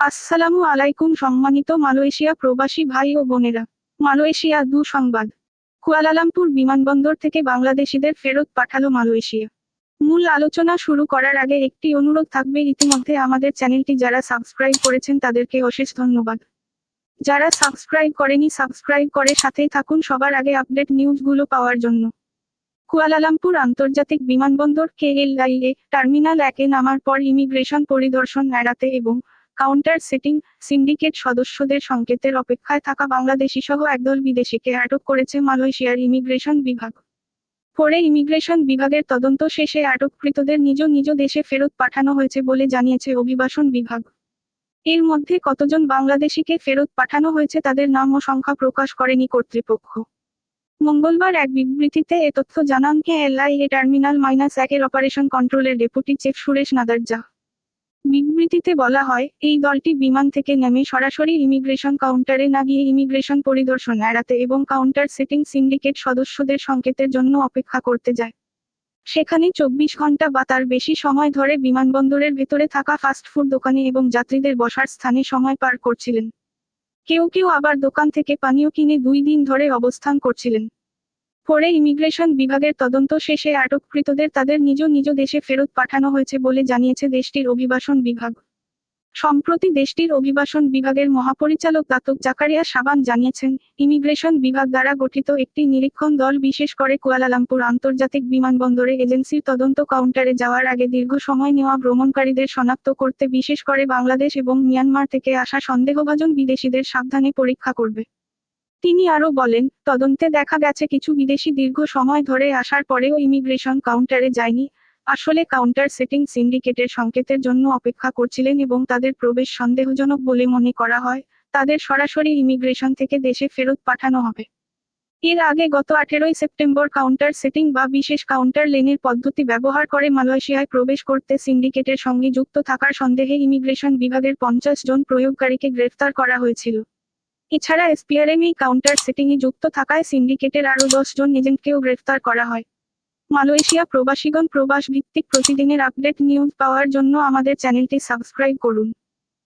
আসসালামু আলাইকুম সম্মানিত মালয়েশিয়া প্রবাসী ভাই ও বোনেরা। মালয়েশিয়া দু সংবাদ। কুয়ালালামপুর বিমানবন্দর থেকে বাংলাদেশিদের ফেরত পাঠালো মালয়েশিয়া। মূল আলোচনা শুরু করার আগে একটি অনুরোধ থাকবে ইতিমধ্যে আমাদের চ্যানেলটি যারা সাবস্ক্রাইব করেছেন তাদেরকে অশেষ ধন্যবাদ। যারা সাবস্ক্রাইব করেনি সাবস্ক্রাইব করে সাথেই থাকুন সবার আগে আপডেট নিউজগুলো পাওয়ার জন্য। কুয়ালালামপুর আন্তর্জাতিক বিমানবন্দর কে কেএলআইএ টার্মিনাল একে নামার পর ইমিগ্রেশন পরিদর্শন এড়াতে এবং কাউন্টার সেটিং, সিন্ডিকেট সদস্যদের সংকেতের অপেক্ষায় থাকা বাংলাদেশি সহ একদল বিদেশিকে আটক করেছে মালয়েশিয়ার ইমিগ্রেশন বিভাগ। পরে ইমিগ্রেশন বিভাগের তদন্ত শেষে আটককৃতদের নিজ নিজ দেশে ফেরত পাঠানো হয়েছে বলে জানিয়েছে অভিবাসন বিভাগ। এর মধ্যে কতজন বাংলাদেশিকে ফেরত পাঠানো হয়েছে তাদের নাম ও সংখ্যা প্রকাশ করেনি কর্তৃপক্ষ। মঙ্গলবার এক বিবৃতিতে এ তথ্য জানান কে এলআইএ টার্মিনাল মাইনাস একের অপারেশন কন্ট্রোলের ডেপুটি চিফ সুরেশ নাদারজা। বিবৃতিতে বলা হয়, এই দলটি বিমান থেকে নেমে সরাসরি ইমিগ্রেশন কাউন্টারে না গিয়ে ইমিগ্রেশন পরিদর্শন এড়াতে এবং কাউন্টার সেটিং সিন্ডিকেট সদস্যদের সংকেতের জন্য অপেক্ষা করতে যায়। সেখানে চব্বিশ ঘণ্টা বা তার বেশি সময় ধরে বিমানবন্দরের ভেতরে থাকা ফাস্টফুড দোকানে এবং যাত্রীদের বসার স্থানে সময় পার করছিলেন। কেউ কেউ আবার দোকান থেকে পানীয় কিনে দুই দিন ধরে অবস্থান করছিলেন। পরে ইমিগ্রেশন বিভাগের তদন্ত শেষে আটককৃতদের তাদের নিজ নিজ দেশে ফেরত পাঠানো হয়েছে বলে জানিয়েছে দেশটির অভিবাসন বিভাগ। সম্প্রতি দেশটির অভিবাসন বিভাগের মহাপরিচালক দাতক জাকারিয়া সাবান জানিয়েছেন, ইমিগ্রেশন বিভাগ দ্বারা গঠিত একটি নিরীক্ষণ দল বিশেষ করে কুয়ালালামপুর আন্তর্জাতিক বিমানবন্দরে এজেন্সির তদন্ত কাউন্টারে যাওয়ার আগে দীর্ঘ সময় নেওয়া ভ্রমণকারীদের শনাক্ত করতে বিশেষ করে বাংলাদেশ এবং মিয়ানমার থেকে আসা সন্দেহভাজন বিদেশিদের সাবধানে পরীক্ষা করবে। তিনি আরও বলেন, তদন্তে দেখা গেছে কিছু বিদেশি দীর্ঘ সময় ধরে আসার পরেও ইমিগ্রেশন কাউন্টারে যায়নি। আসলে কাউন্টার সেটিং সিন্ডিকেটের সংকেতের জন্য অপেক্ষা করছিলেন এবং তাদের প্রবেশ সন্দেহজনক বলে মনে করা হয়, তাদের সরাসরি ইমিগ্রেশন থেকে দেশে ফেরত পাঠানো হবে। এর আগে গত আঠেরোই সেপ্টেম্বর কাউন্টার সেটিং বা বিশেষ কাউন্টার লেনের পদ্ধতি ব্যবহার করে মালয়েশিয়ায় প্রবেশ করতে সিন্ডিকেটের সঙ্গে যুক্ত থাকার সন্দেহে ইমিগ্রেশন বিভাগের পঞ্চাশ জন প্রয়োগকারীকে গ্রেফতার করা হয়েছিল। এছাড়া এসপিআরএম এই কাউন্টার সেটিংয়ে যুক্ত থাকায় সিন্ডিকেটের আরও জন এজেন্টকেও গ্রেফতার করা হয়। মালয়েশিয়া প্রবাসীগণ প্রবাস ভিত্তিক প্রতিদিনের আপডেট নিউজ পাওয়ার জন্য আমাদের চ্যানেলটি সাবস্ক্রাইব করুন।